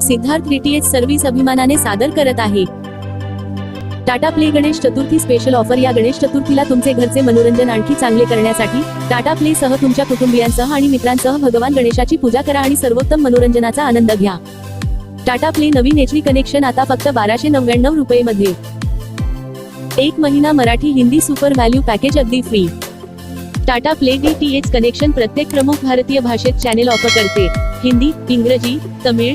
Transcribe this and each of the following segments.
Siddharth DTH service अभिमानाने सादर करत आहे. Tata play Ganesh Chaturthi special offer या गणेश चतुर्थीला तुमचे घरचे मनोरंजन आणखी चांगले करण्यासाठी टाटा प्ले सह तुमच्या कुटुंबियांसह आणि मित्रांसह भगवान गणेशाची पूजा करा आणि सर्वोत्तम मनोरंजनाचा आनंद घ्या. टाटा प्ले नवीन एच कनेक्शन आता फक्त बाराशे नव्याण्णव रुपये मध्ये एक महिना Marathi Hindi super value package अगदी free Tata play D T H connection प्रत्येक प्रमुख भारतीय भाषेत चॅनेल ऑफर करते. हिंदी इंग्रजी तमिळ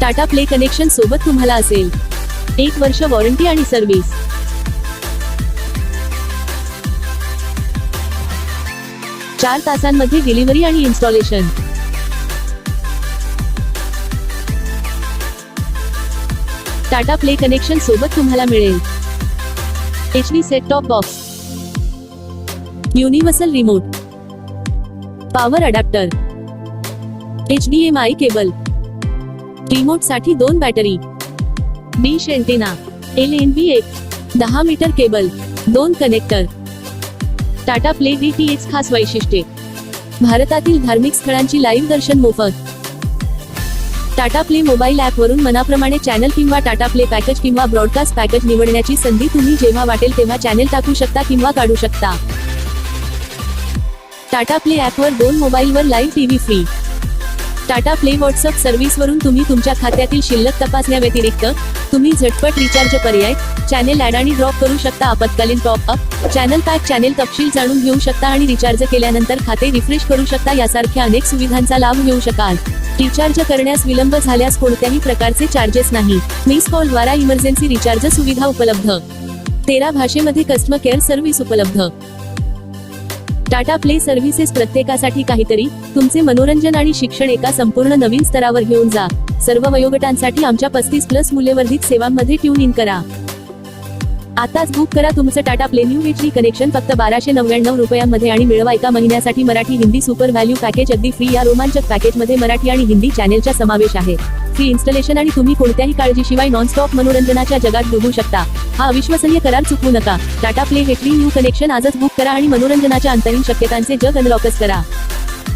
Tata play connection सोबत तुम्हाला असेल. एक वर्ष वॉरंटी आणि सर्व्हिस. चार तासांमध्ये डिलिव्हरी आणि इन्स्टॉलेशन. टाटा प्ले कनेक्शन सोबत तुम्हाला मिळेल. H D set top box universal remote power adapter H D M I cable रिमोटसाठी दोन battery. Dish antenna L N B एक दहा मीटर केबल दोन connector. Tata play D T H खास वैशिष्ट्ये. भारतातील धार्मिक स्थळांची लाईव्ह दर्शन मोफत. टाटा प्ले मोबाईल ऍप वरून मनाप्रमाणे चॅनल किंवा टाटा प्ले पॅकेज किंवा ब्रॉडकास्ट पॅकेज निवडण्याची संधी तुम्ही जेव्हा वाटेल तेव्हा चॅनेल टाकू शकता किंवा काढू शकता. टाटा प्ले ऍप वर दोन मोबाईल वर live TV free Tata play WhatsApp सर्व्हिसवरून तुम्ही तुमच्या खात्यातील शिल्लक तपासण्याव्यतिरिक्त तुम्ही झटपट रिचार्ज पर्याय चॅनेल ऍड आणि ड्रॉप करू शकता. आपत्कालीन top up channel pack channel तपशील जाणून घेऊ शकता आणि रिचार्ज केल्यानंतर खाते रिफ्रेश करू शकता. यासारख्या अनेक सुविधांचा लाभ घेऊ शकाल. रिचार्ज करण्यास विलंब झाल्यास कोणत्याही प्रकारचे चार्जेस नाही. मिस कॉल द्वारा इमर्जन्सी रिचार्ज सुविधा उपलब्ध. तेरा भाषेमध्ये कस्टमर केअर सर्व्हिस उपलब्ध. टाटा प्ले सर्व्हिसेस प्रत्येकासाठी काहीतरी. तुमचे मनोरंजन आणि शिक्षण एका संपूर्ण नवीन स्तरावर घेऊन जा. सर्व वयोगटांसाठी आमच्या पस्तीस प्लस मूल्यवर्धित सेवांमध्ये ट्यून इन करा. आताच बुक करा तुमचं टाटा प्ले न्यू कनेक्शन फक्त बाराशे नव्याण्णव रुपयांमध्ये आणि मिळवा एका महिन्यासाठी Marathi Hindi super value package अगदी फ्री या रोमांचक पॅकेजमध्ये मराठी आणि हिंदी चॅनेलचा समावेश आहे. फ्री इन्स्टॉलेशन आणि तुम्ही कोणत्याही काळजीशिवाय नॉनस्टॉप मनोरंजनाच्या जगात डुबू शकता. हा अविश्वसनीय करार चुकवू नका. टाटा प्ले हेटली न्यू कनेक्शन आजच बुक करा आणि मनोरंजनाच्या अंतहीन शक्यतांचे जग अनलॉकच करा.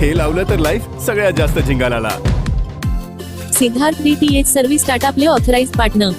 हे लावलं तर लाईफ सगळ्यात जास्त झिंगाला Siddharth D T H service Tata play authorise partner